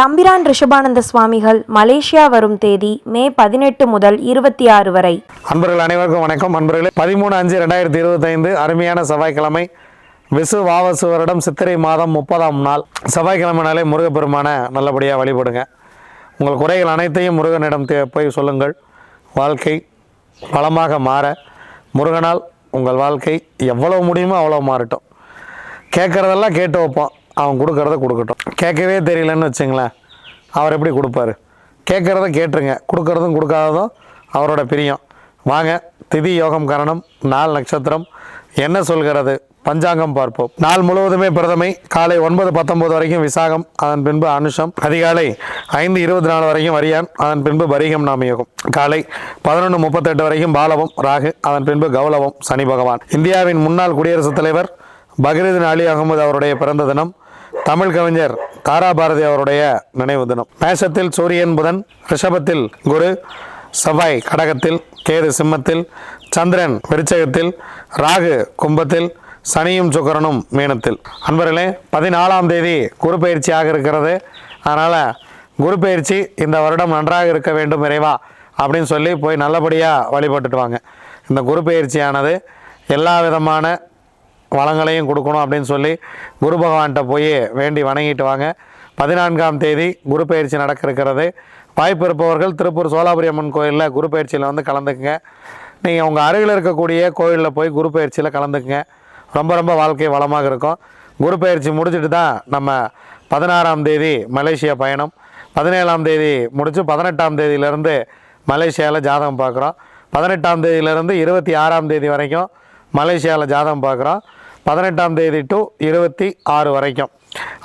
தம்பிரான் ரிஷபானந்த சுவாமிகள் மலேசியா வரும் தேதி மே பதினெட்டு முதல் இருபத்தி ஆறு வரை. அன்பர்கள் அனைவருக்கும் வணக்கம். அன்பர்களே பதிமூணு அஞ்சு ரெண்டாயிரத்தி இருபத்தைந்து அருமையான செவ்வாய்க்கிழமை. விசு வாவசு வருடம் சித்திரை மாதம் முப்பதாம் நாள். செவ்வாய்க்கிழமைனாலே முருகப்பெருமான நல்லபடியாக வழிபடுங்க. உங்கள் குறைகள் அனைத்தையும் முருகனிடம் தே- போய் சொல்லுங்கள். வாழ்க்கை வளமாக மாற முருகனால் உங்கள் வாழ்க்கை எவ்வளோ முடியுமோ அவ்வளோ மாறட்டும். கேட்குறதெல்லாம் கேட்டு வைப்போம். அவன் கொடுக்கறத கொடுக்கட்டும். கேட்கவே தெரியலன்னு வச்சுங்களேன். அவர் எப்படி கொடுப்பாரு? கேட்குறத கேட்டுருங்க. கொடுக்கறதும் கொடுக்காததும் அவரோட பிரியம். வாங்க திதி யோகம் கரணம் நாள் நட்சத்திரம். என்ன சொல்கிறது? பஞ்சாங்கம் பார்ப்போம். நாள் முழுவதுமே பிரதமை காலை ஒன்பது பத்தொன்பது வரைக்கும் விசாகம் அதன் பின்பு அனுஷம். அதிகாலை ஐந்து இருபத்தி நாலு வரைக்கும் வரியான் அதன் பின்பு பரிகம் நாமயோகம் காலை பதினொன்று முப்பத்தெட்டு வரைக்கும் பாலவம் ராகு அதன் பின்பு கௌலவம் சனி பகவான். இந்தியாவின் முன்னாள் குடியரசுத் தலைவர் பக்ரீதின் அலி அகமது அவருடைய பிறந்த தினம். தமிழ் கவிஞர் தாராபாரதி அவருடைய நினைவு தினம். மேஷத்தில் சூரியன் புதன் ரிஷபத்தில் குரு செவ்வாய் கடகத்தில் கேது சிம்மத்தில் சந்திரன் விருச்சகத்தில் ராகு கும்பத்தில் சனியும் சுக்கரனும் மீனத்தில். அன்பர்களே பதினாலாம் தேதி குரு பயிற்சியாக இருக்கிறது. அதனால் குரு பயிற்சி இந்த வருடம் நன்றாக இருக்க வேண்டும் இறைவா அப்படின்னு சொல்லி போய் நல்லபடியாக வழிபட்டுட்டு வாங்க. இந்த குரு பயிற்சியானது எல்லா விதமான வளங்களையும் கொடுக்கணும் அப்படின்னு சொல்லி குரு பகவான்கிட்ட போய் வேண்டி வணங்கிட்டு வாங்க. பதினான்காம் தேதி குரு பயிற்சி நடக்க இருக்கிறது வாய்ப்பு இருப்பவர்கள் திருப்பூர் சோலாபுரி அம்மன் கோயிலில் குரு பயிற்சியில் வந்து கலந்துக்குங்க. நீங்கள் உங்கள் அருகில் இருக்கக்கூடிய கோயிலில் போய் குரு பயிற்சியில் கலந்துக்குங்க. ரொம்ப ரொம்ப வாழ்க்கை வளமாக இருக்கும். குரு பயிற்சி முடிச்சுட்டு தான் நம்ம பதினாறாம் தேதி மலேசியா பயணம். பதினேழாம் தேதி முடித்து பதினெட்டாம் தேதியிலேருந்து மலேசியாவில் ஜாதகம் பார்க்குறோம் பதினெட்டாம் தேதியிலேருந்து இருபத்தி ஆறாம் தேதி வரைக்கும் மலேசியாவில் ஜாதகம் பார்க்குறோம் பதினெட்டாம் தேதி டு இருபத்தி ஆறு வரைக்கும்.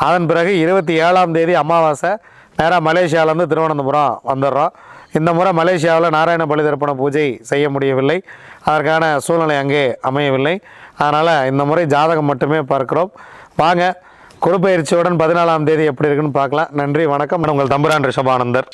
அதன் பிறகு இருபத்தி ஏழாம் தேதி அமாவாசை நேராக மலேசியாவிலேருந்து திருவனந்தபுரம் வந்துடுறோம். இந்த முறை மலேசியாவில் நாராயண பலி தர்ப்பண பூஜை செய்ய முடியவில்லை. அதற்கான சூழ்நிலை அங்கே அமையவில்லை. அதனால் இந்த முறை ஜாதகம் மட்டுமே பார்க்கிறோம். வாங்க குருப்பெயர்ச்சியுடன் பதினாலாம் தேதி எப்படி இருக்குன்னு பார்க்கலாம். நன்றி வணக்கம். உங்கள் தம்புரான் ரிஷபானந்தர்.